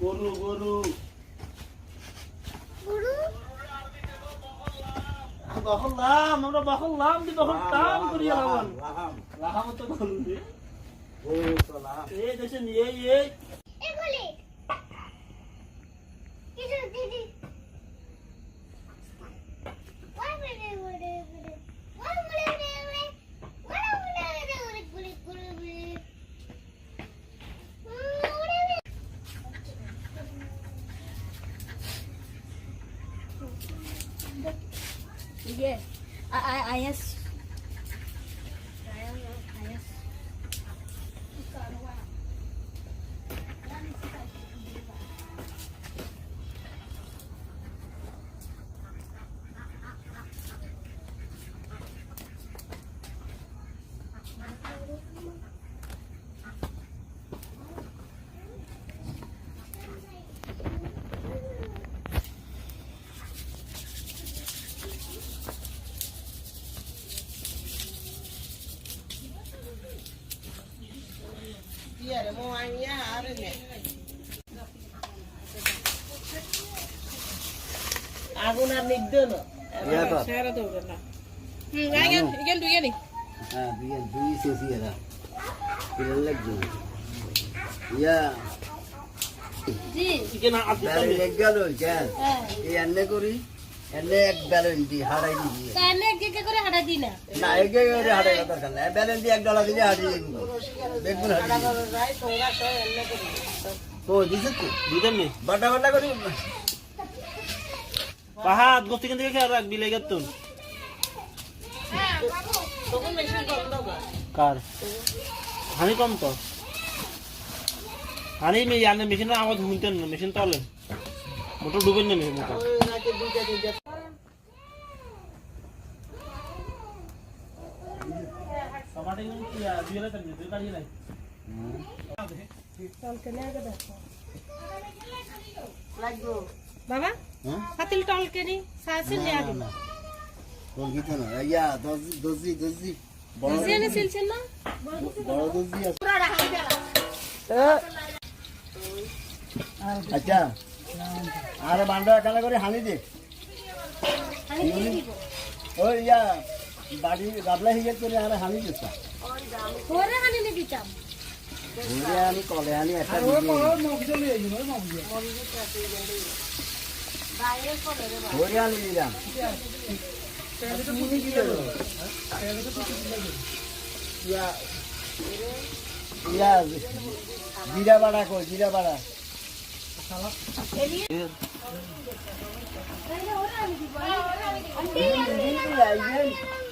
গরু গরু বহলাম আমরা বহলাম দি বহল টান করিয়া লাগান লাহাম তো রে। এই দেখেন এই এই Aí é আগুন আর নিগ্ধ না। হ্যাঁ ইয়া। হ্যাঁ। করি। এনে এক ব্যালেন্স দি হারাই দি তাহলে কে কে করে হাঁটা দিই না। না একে করে হারাই দরকার নাই। ব্যালেন্স দি এক ডলার দিলে হারিয়ে দিব। বেগুন হারিয়ে তো দিছে তো? দিতেন নি? বাটা বাটা করি পাহাড় গোস্তি কেন থেকে খেয়াল রাখবি লেগে তুন তখন মেশিন বন্ধ কর? কার হানি কম তো। হানি মে জানে মেশিনের আওয়াজ শুনতেন না মেশিন তলে মোটর ডুবেন না মেশিন মোটর ওই নাকি দুইটা দুইটা টমাটো কি দুই হাজার টাকা দুই কাড়িয়ে নাই লাগবো বাবা হ্যাঁ? পাতিল টলকে নি সাসিল আগে। তো না? ইয়া সিলছেন না? বড় আছে। আচ্ছা আরে বান্ডা এখানে করে হানি দে। দিব। ওই ইয়া বাড়ি গাবলা হিগে করে আরে হানি দিস ওরে হানি নি দিতাম ঘুরে আমি কলে আনি একটা ঘুরে আনি দিলাম ইয়া ইয়া জিরা বাড়া কই জিরা বাড়া ইগেন জলদি আমি আনছি মরিচ মরিচ নাই যে, মরিচ নাই যে। মা বাবা আছে হ্যাঁ মোটর করে আছে যেগুলো আছে এগুলো খাই আমি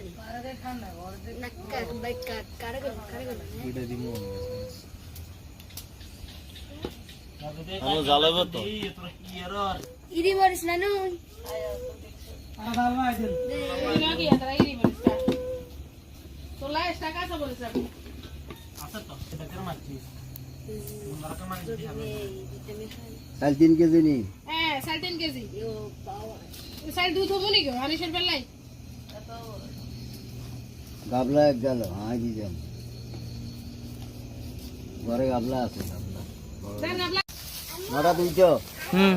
আছে তো মারছিস আমরা কেন মারছিস চাল তিন কেজি। নি Eh, saltin kezi. Sal দুধ হব নি গো বেলায়? গাবলা এক গেল হ্যাঁ দি যান ঘরে গাবলা আছে গাবলা। নটা দুইশো? হুম।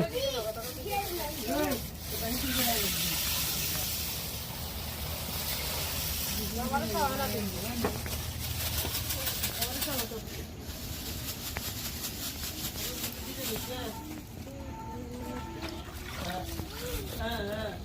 আরে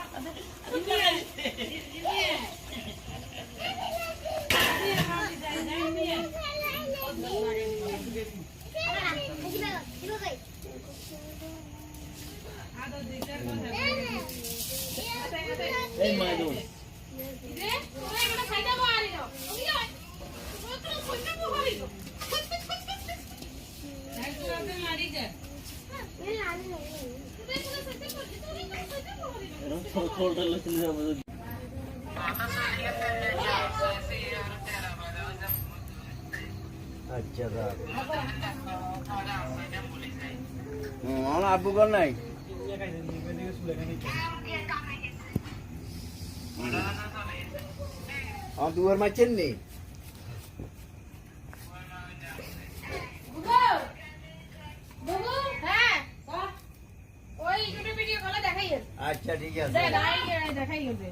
আচ্ছা আমার আব্বু কর নাই আমার দুয়ার মারছেন নি হ্যাঁ ওই ইউটিউব ভিডিও কলে দেখাই আচ্ছা ঠিক আছে। দেখাই গেছে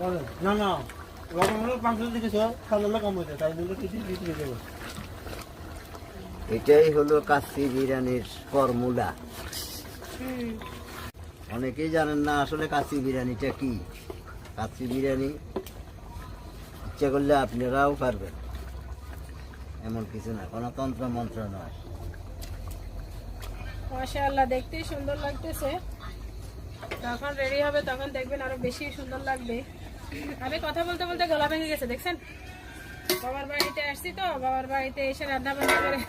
না না না লবণ হলো পাঁচশো দেখেছ খাওয়ালে কম হয়েছে তাই জন্য কিছু কিছু দেবো এটাই হলো কাচ্চি বিরিয়ানির ফর্মুলা অনেকেই জানেন না আসলে কাচ্চি বিরিয়ানিটা কি। কাচ্চি বিরিয়ানি ইচ্ছা করলে আপনারাও পারবেন। এমন কিছু না কোনো মন্ত্র নয়। মাশাআল্লাহ, দেখতেই সুন্দর লাগতেছে। যখন রেডি হবে, তখন দেখবেন আরও বেশি সুন্দর লাগবে। আমি কথা বলতে বলতে গলা ভেঙে গেছে, দেখছেন? বাবার বাড়িতে আসছি তো, বাবার বাড়িতে এসে রান্না বান্না করে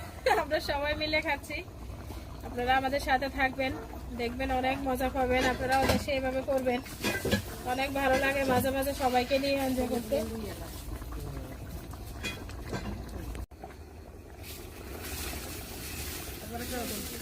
আমরা সবাই মিলে খাচ্ছি। আপনারা আমাদের সাথে থাকবেন, দেখবেন অনেক মজা পাবেন আপনারাও দেশে এইভাবে করবেন। অনেক ভালো লাগে মাঝে মাঝে সবাইকে নিয়ে এনজয় করতে। Gracias.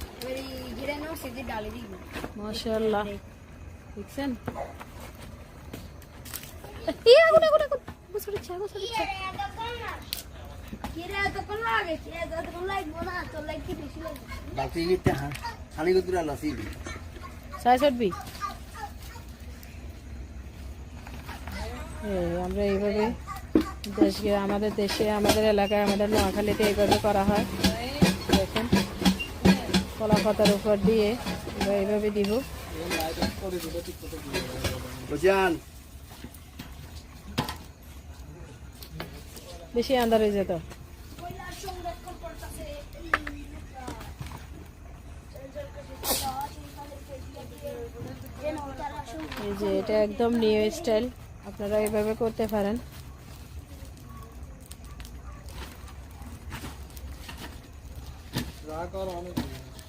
কিরে কোন লাগে কিরে কোন লাগবো না লাগি বেশি লাগবে বাকি লসি আমরা এইভাবে আমাদের দেশে আমাদের এলাকায় আমাদের নোয়াখালীতে এইভাবে করা হয়। কলা পাতার উপর দিয়ে আমরা এইভাবে দিব। বেশি আন্দার হয়ে যেত। এই যে এটা একদম নিউ স্টাইল আপনারা এইভাবে করতে পারেন।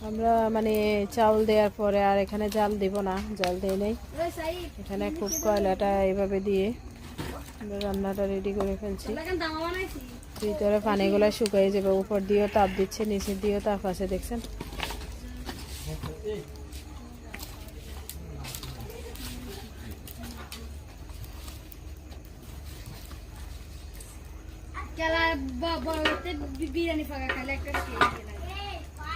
আমরা মানে চাউল দেওয়ার পরে আর এখানে জাল দিব না, জাল দিয়ে নেই। এখানে খুব কয়লাটা এইভাবে দিয়ে রান্নাটা রেডি করে ফেলছি। ভিতরে পানিগুলো শুকিয়ে যাবে, উপর দিয়েও তাপ দিচ্ছে, নিচের দিয়েও তাপ আছে, দেখছেন? বিরিয়ানি ফাঁকা খাইলে একটা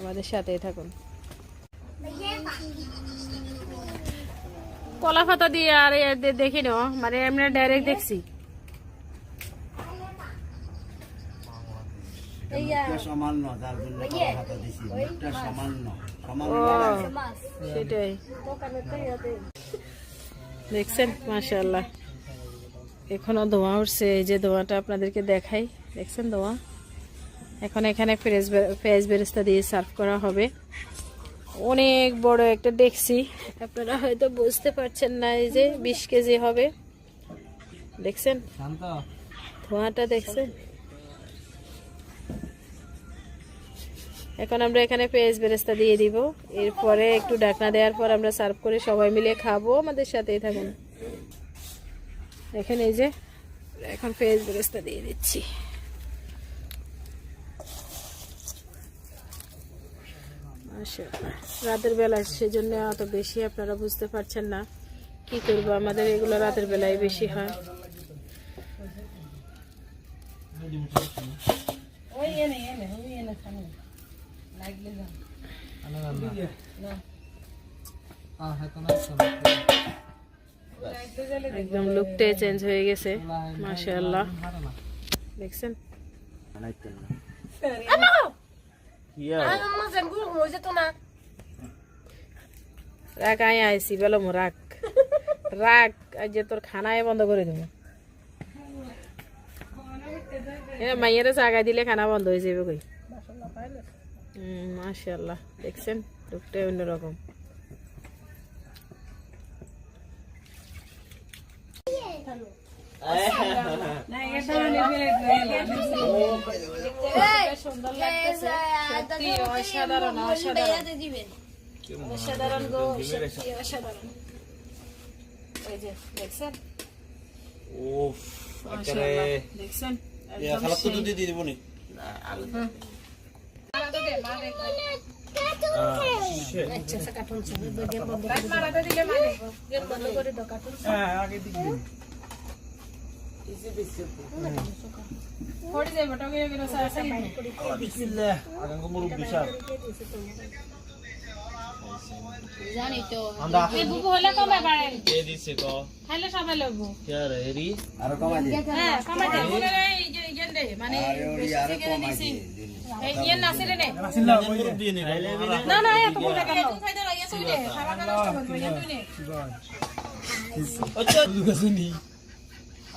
আমাদের সাথেই থাকুন। কলা পাতা দিয়ে আর দেখি না মানে আমরা ডাইরেক্ট দেখছি। সেটাই। দেখছেন? মাশাল্লাহ এখনও ধোঁয়া উঠছে এই যে ধোঁয়াটা আপনাদেরকে দেখাই। দেখছেন ধোঁয়া? এখন এখানে ফ্রেশ ফ্রেশ বেরেস্তা দিয়ে সার্ভ করা হবে। অনেক বড় একটা দেখছি। আপনারা হয়তো বুঝতে পারছেন না এই যে বিশ কেজি হবে। দেখছেন? ধোঁয়াটা দেখছেন? এখন আমরা এখানে পেঁয়াজ বেরেস্তা দিয়ে দিব। এরপরে একটু ডাকনা দেওয়ার পর আমরা সার্ভ করে সবাই মিলে খাব। আমাদের সাথেই থাকুন। দেখেন এই যে এখন পেঁয়াজ বেরেস্তা দিয়ে দিচ্ছি। রাতের বেলা সেজন্য অত বেশি আপনারা বুঝতে পারছেন না কি করব আমাদের এগুলো রাতের বেলায় বেশি হয়। একদম লুকটাই চেঞ্জ হয়ে গেছে মাশাআল্লাহ। দেখছেন? বানাইতেন না। রাখ আই আইসি বলো রাখ রাখ আজ যে তোর খানায় বন্ধ করে দেবো মাইয়েরা জায়গা দিলে খানা বন্ধ হয়ে যাবে কই হুম মাশাল্লাহ দেখছেন লুকটাই অন্যরকম সুন্দর লাগতেছে সত্যি অসাধারণ অসাধারণ অসাধারণ গো সত্যি অসাধারণ এই যে দেখছেন। দুধ দিয়ে দিব নি বন্ধ করে দাও কার্টুন পড়ে যাবে টকে গেলে সারা সারা বিসমিল্লাহ আগাঙ্গ মুরব্বি সাহেব এই বুবু হলে কমে পারেন কে দিছে ক খাইলে সবাই লাগবো কে রে হেরি আরও কমাই দিন হ্যাঁ দেন নে না না এত বলে কেন তুই খাই দাও তুই নে খাবার খাওয়া নষ্ট করব ইয়ে তুই নে আচ্ছা অন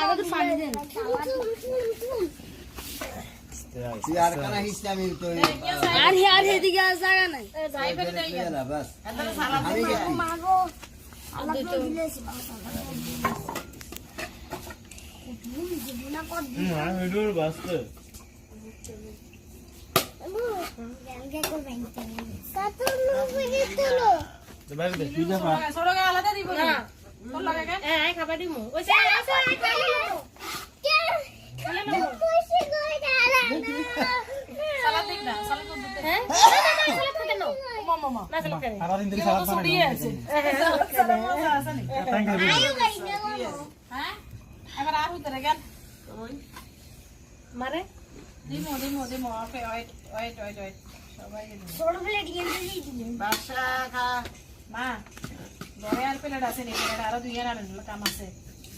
আরে তো পানি দেন আর কানা হিসলামি তো আর হে আর হেদিকে জায়গা নাই বাস আমি গেছি ভিডিওর বাসতে বাইরে দে তুই যা ছোট গা আলাদা দিব না যে সালাদ দিক না সালাদ তো দিতে হ্যাঁ কেন মামা মামা না চলো কেন সারা দিন ধরে সালাদ বানাই দিয়ে আছে সালাদ মজা আছে নি থ্যাংক ইউ হ্যাঁ উতরে গেল মারে দিমো দিমো দিমো okay wait wait wait wait সবাই। ছোট প্লেট কিনতে বাসা খা মা ঘরে আর প্লেট আছে নি? প্লেট আরও দুই আনেন কাম আছে।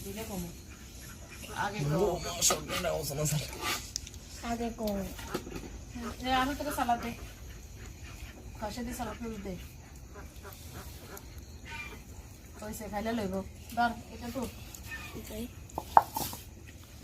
দিলে কমো আগে আগে কো আমি তোকে সালাদ দে খসে দি সালাদ ফুল দে কইছে খাইলে লইব ধর এটা তো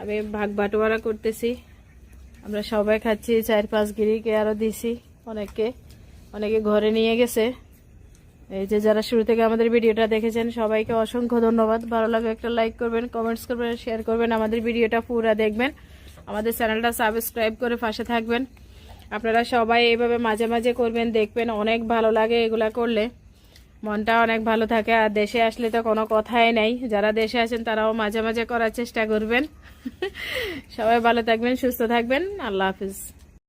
আমি ভাগ বাটোয়ারা করতেছি। আমরা সবাই খাচ্ছি চার পাঁচ গিরিকে আরও দিছি অনেককে। অনেকে ঘরে নিয়ে গেছে। এই যে যারা শুরু থেকে আমাদের ভিডিওটা দেখেছেন, সবাইকে অসংখ্য ধন্যবাদ। ভালো লাগে একটা লাইক করবেন কমেন্টস করবেন শেয়ার করবেন। আমাদের ভিডিওটা পুরো দেখবেন। আমাদের চ্যানেলটা সাবস্ক্রাইব করে পাশে থাকবেন। আপনারা সবাই এইভাবে মাঝে মাঝে করবেন, দেখবেন অনেক ভালো লাগে এগুলা করলে। মনটা অনেক ভালো থাকে আর দেশে আসলে তো কোনো কথাই নাই। যারা দেশে আছেন তারাও মাঝে মাঝে করার চেষ্টা করবেন। সবাই ভালো থাকবেন, সুস্থ থাকবেন। আল্লাহ হাফিজ।